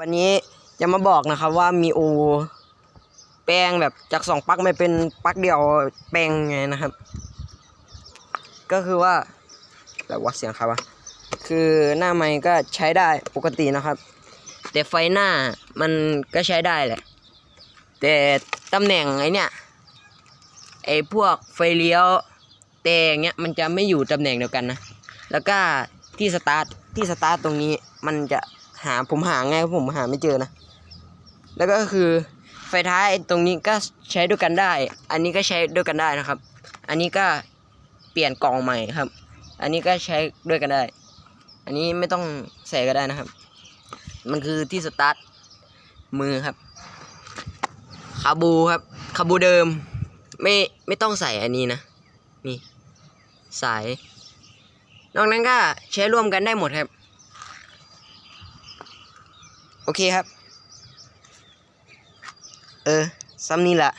วันนี้จะมาบอกนะครับว่ามีโอ แปลงแบบจากสองปลั๊กไม่เป็นปลั๊กเดียวแปลงไงนะครับ ก็คือว่าแบบว่าเสียงครับวะคือหน้าไม้ก็ใช้ได้ปกตินะครับ แต่ไฟหน้ามันก็ใช้ได้แหละ แต่ตำแหน่งไอเนี่ยไอพวกไฟเลี้ยวแต่งเงี้ยมันจะไม่อยู่ตำแหน่งเดียวกันนะ แล้วก็ที่สตาร์ทที่สตาร์ทตรงนี้มันจะ หาผมหาไงผมหาไม่เจอนะ แล้วก็คือไฟท้ายตรงนี้ก็ใช้ด้วยกันได้ อันนี้ก็ใช้ด้วยกันได้นะครับ อันนี้ก็เปลี่ยนกล่องใหม่ครับ อันนี้ก็ใช้ด้วยกันได้ อันนี้ไม่ต้องใส่ก็ได้นะครับ มันคือที่สตาร์ทมือครับคาบูครับคาบูเดิม ไม่ไม่ต้องใส่อันนี้นะนี่สาย นอกนั้นก็ใช้ร่วมกันได้หมดครับ โอเคครับ เออซ้ำนี่แหละ